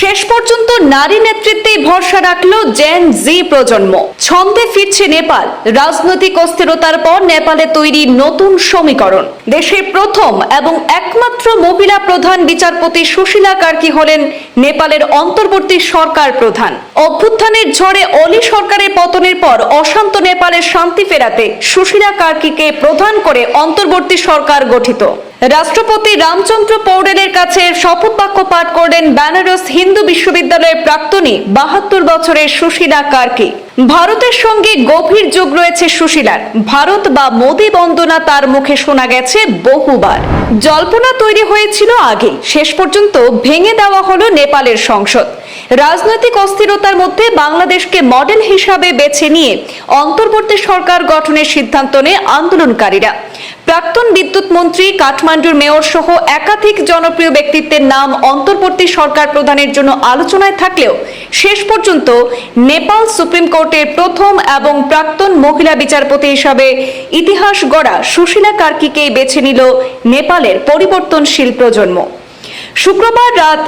শেষ পর্যন্ত নারী নেতৃত্বেই ভরসা রাখল জেন জি প্রজন্ম। ছন্দে ফিরছে নেপাল। রাজনৈতিক অস্থিরতার পর নেপালে তৈরি নতুন সমীকরণ। দেশের প্রথম এবং একমাত্র মহিলা প্রধান বিচারপতি সুশীলা কার্কি হলেন নেপালের অন্তর্বর্তী সরকার প্রধান। অভ্যুত্থানের ঝড়ে অলি সরকারের পতনের পর অশান্ত নেপালের শান্তি ফেরাতে সুশীলা কার্কিকে প্রধান করে অন্তর্বর্তী সরকার গঠিত। রাষ্ট্রপতি রামচন্দ্র পৌডেলের কাছে শপথ বাক্য পাঠ করলেন বেনারস হিন্দু বিশ্ববিদ্যালয়ের প্রাক্তনী বাহাত্তর বছরের সুশীলা কার্কি। ভারতের সঙ্গে গভীর যোগ রয়েছে সুশীলার। ভারত বা মোদী বন্দনা তার মুখে শোনা গেছে বহুবার। জল্পনা তৈরি হয়েছিল আগে শেষ পর্যন্ত ভেঙে দেওয়া হলো নেপালের সংসদ। রাজনৈতিক অস্থিরতার মধ্যে বাংলাদেশকে মডেল হিসাবে বেছে নিয়ে অন্তর্বর্তী সরকার গঠনের সিদ্ধান্ত নেয় আন্দোলনকারীরা। প্রাক্তন বিদ্যুৎ মন্ত্রী, কাঠমান্ডুর মেয়র সহ একাধিক জনপ্রিয় ব্যক্তিত্বের নাম অন্তর্বর্তী সরকার প্রদানের জন্য আলোচনায় থাকলেও শেষ পর্যন্ত নেপাল সুপ্রিম কোর্টের প্রথম এবং প্রাক্তন মহিলা বিচারপতি হিসাবে ইতিহাস গড়া সুশীলা কার্কিকেই বেছে নিল নেপালের পরিবর্তনশীল প্রজন্ম। শুক্রবার রাত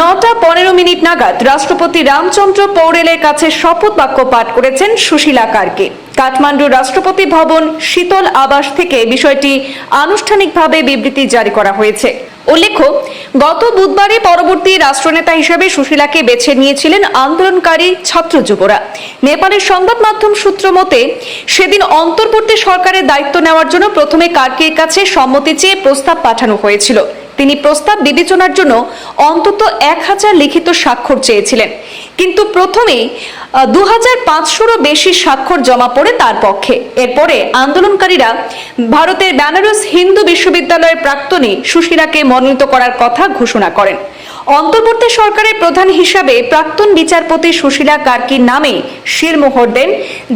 নটা পনেরো মিনিট নাগাদ রাষ্ট্রপতি রামচন্দ্র পৌরেলের কাছে শপথ বাক্য পাঠ করেছেন সুশীলা কার্কে। কাঠমান্ডু রাষ্ট্রপতি ভবন শীতল আবাস থেকে বিষয়টি আনুষ্ঠানিকভাবে বিবৃতি জারি করা হয়েছে। উল্লেখ্য, গত বুধবারে পরবর্তী রাষ্ট্রনেতা হিসেবে সুশীলাকে বেছে নিয়েছিলেন আন্দোলনকারী ছাত্র যুবরা নেপালের সংবাদ মাধ্যম সূত্র মতে, সেদিন অন্তর্বর্তী সরকারের দায়িত্ব নেওয়ার জন্য প্রথমে কার্কির কাছে সম্মতি চেয়ে প্রস্তাব পাঠানো হয়েছিল। তিনি প্রস্তাব বিবেচনার জন্য অন্তত এক হাজার লিখিত স্বাক্ষর চেয়েছিলেন। কিন্তু প্রথমেই দু হাজার পাঁচশোরও বেশি স্বাক্ষর জমা পড়ে তার পক্ষে। এরপরে আন্দোলনকারীরা ভারতের বেনারস হিন্দু বিশ্ববিদ্যালয়ের প্রাক্তনী সুশীলাকে মনোনীত করার কথা ঘোষণা করেন। অন্তর্বর্তী সরকারের প্রধান হিসাবে প্রাক্তন বিচারপতি সুশীলা কার্কির নামে শিরমোহর দেন,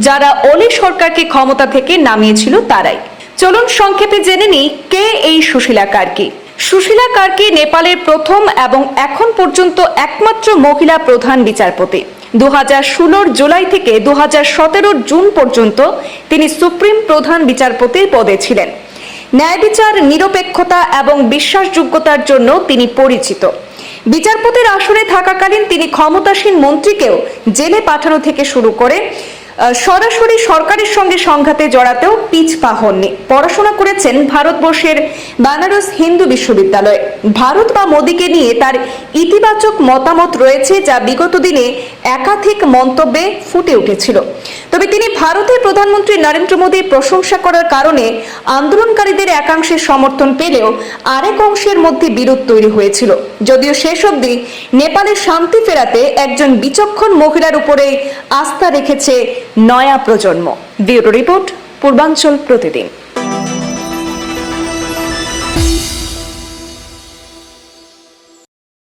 যারা অলি সরকারকে ক্ষমতা থেকে নামিয়েছিল তারাই। চলুন সংক্ষেপে জেনে নিই কে এই সুশীলা কার্কি। সুশীলা কার্কি নেপালের প্রথম এবং এখন পর্যন্ত একমাত্র মহিলা প্রধান বিচারপতি। দু হাজার ষোলোর জুলাই থেকে দু হাজার সতেরোর জুন পর্যন্ত তিনি সুপ্রিম প্রধান বিচারপতির পদে ছিলেন। ন্যায় বিচার, নিরপেক্ষতা এবং বিশ্বাসযোগ্যতার জন্য তিনি পরিচিত। বিচারপতির আসনে থাকাকালীন তিনি ক্ষমতাসীন মন্ত্রীকেও জেলে পাঠানো থেকে শুরু করে সরাসরি সরকারের সঙ্গে সংঘাতে জড়াতেও পিছপা হননি। পড়াশোনা করেছেন ভারতবর্ষের বানারস হিন্দু বিশ্ববিদ্যালয়ে। ভারত বা মোদীকে নিয়ে তার ইতিবাচক মতামত রয়েছে যা বিগত দিনে একাধিক মন্তব্যে ফুটে উঠেছিল। তবে তিনি ভারতের প্রধানমন্ত্রী নরেন্দ্র মোদীর প্রশংসা করার কারণে আন্দোলনকারীদের একাংশের সমর্থন পেলেও আরেক অংশের মধ্যে বিরোধ তৈরি হয়েছিল। যদিও শেষ অবধি নেপালের শান্তি ফেরাতে একজন বিচক্ষণ মহিলার উপরে আস্থা রেখেছে নয়া প্রজন্ম। ব্যুরো রিপোর্ট, পূর্বাঞ্চল প্রতিদিন।